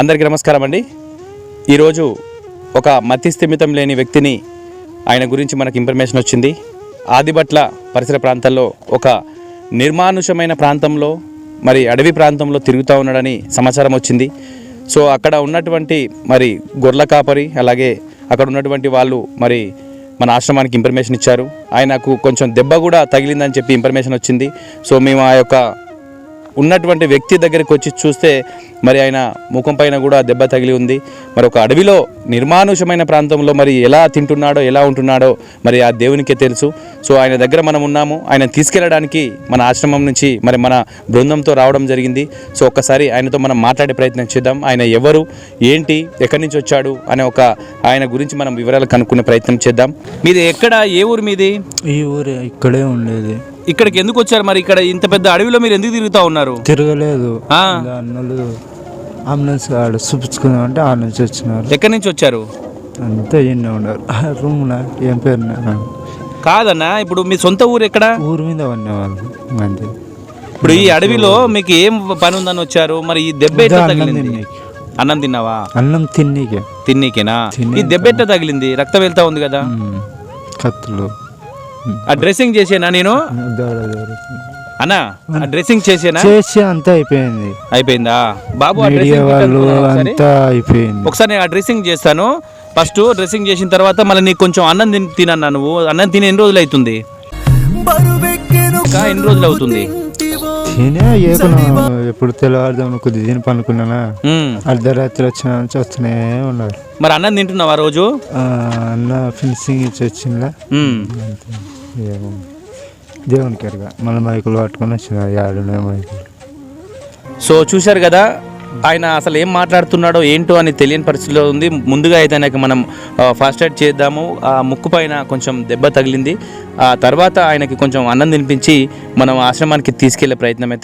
అందరికీ నమస్కారం అండి. ఈరోజు ఒక మతి స్థిమితం లేని వ్యక్తిని ఆయన గురించి మనకు ఇన్ఫర్మేషన్ వచ్చింది. ఆదిబట్ల పరిసర ప్రాంతాల్లో ఒక నిర్మానుషమైన ప్రాంతంలో మరి అడవి ప్రాంతంలో తిరుగుతూ ఉన్నాడని సమాచారం వచ్చింది. సో అక్కడ ఉన్నటువంటి మరి గొర్రెల కాపరి అలాగే అక్కడ ఉన్నటువంటి వాళ్ళు మరి మన ఆశ్రమానికి ఇన్ఫర్మేషన్ ఇచ్చారు. ఆయనకు కొంచెం దెబ్బ కూడా తగిలిందని చెప్పి ఇన్ఫర్మేషన్ వచ్చింది. సో మేము ఆ యొక్క ఉన్నటువంటి వ్యక్తి దగ్గరికి వచ్చి చూస్తే మరి ఆయన ముఖం పైన కూడా దెబ్బ తగిలి ఉంది. మరి ఒక అడవిలో నిర్మానుషమైన ప్రాంతంలో మరి ఎలా తింటున్నాడో ఎలా ఉంటున్నాడో మరి ఆ దేవునికే తెలుసు. సో ఆయన దగ్గర మనం ఉన్నాము. ఆయన తీసుకెళ్ళడానికి మన ఆశ్రమం నుంచి మరి మన బృందంతో రావడం జరిగింది. సో ఒక్కసారి ఆయనతో మనం మాట్లాడే ప్రయత్నం చేద్దాం. ఆయన ఎవరు ఏంటి ఎక్కడి నుంచి వచ్చాడు అనే ఒక ఆయన గురించి మనం వివరాలు కనుక్కునే ప్రయత్నం చేద్దాం. మీది ఎక్కడ? ఏ ఊరు మీది? ఈ ఊరే ఇక్కడే ఉండేది. ఇక్కడికి ఎందుకు వచ్చారు? మరి ఇక్కడ ఇంత పెద్ద అడవిలో మీరు ఎందుకు తిరుగుతూ ఉన్నారు? తిరగలేదు. ఆ. అంబులెన్స్ ఆడ చూపించుకుందాం అంటే ఆ నుంచి వచ్చినారు. ఎక్కడి నుంచి వచ్చారు? అంతా ఎన్నో ఉన్నారు. రూమ్లా ఏం పేరు నా- కాదన్నా ఇప్పుడు మీ సొంత ఊరు ఎక్కడ? ఊరి మీద ఉన్నవాళ్ళు అంతే ఇప్పుడు ఈ అడవిలో మీకు ఏం పని ఉందని వచ్చారు? మరి ఈ దెబ్బ ఎట్లా అన్నం తగిలింది? తిన్నీకి. అన్నం తిన్నావా? అన్నం తిన్నీకే. తిన్నీకేనా? తినే- ఈ దెబ్బ ఎట్లా తగిలింది? రక్తం వెళ్తా ఉంది కదా. ఉమ్. కత్తులు. ఆ డ్రెస్సింగ్ చేసేనా నేను. అన్నా ఆ డ్రెస్సింగ్ చేసేనా? చేసి అంతా అయిపోయింది. అయిపోయిందా? బాబు ఆ మీడియా డ్రెస్సింగ్ వాళ్ళు ఒకసారి? అంతా అయిపోయింది. ఒకసారి నేను ఆ డ్రెస్సింగ్ చేస్తాను. ఫస్ట్ డ్రెస్సింగ్ చేసిన తర్వాత మళ్ళీ నీకు కొంచెం అన్నం తిని తినన్నా నువ్వు? అన్నం తిని ఎన్ని రోజులు అవుతుంది? ఇంకా ఎన్ని రోజులు అవుతుంది? ఎప్పుడు తెల్లవారుదాం కొద్ది తిని పనుకున్నానా ఉమ్. అర్ధరాత్రి వచ్చిన నుంచి వస్తూనే ఉన్నారు. మరి అన్నం తింటున్నావా రోజు? ఆ, అన్న ఫినిషింగ్ ఇచ్చి వచ్చిందా ఉమ్. ఏమో. దేవునికి ఎరగా మళ్ళీ మైకులు పట్టుకొని వచ్చిన యాడునే మైకులు. సో చూశారు కదా ఆయన అసలు ఏం మాట్లాడుతున్నాడో ఏంటో అని తెలియని పరిస్థితిలో ఉంది. ముందుగా అయితే ఆయనకి మనం ఫాస్ట్ ఎయిడ్ చేద్దాము. ఆ ముక్కు పైన కొంచెం దెబ్బ తగిలింది. ఆ తర్వాత ఆయనకి కొంచెం అన్నం తినిపించి మనం ఆశ్రమానికి తీసుకెళ్ళే ప్రయత్నం అయితే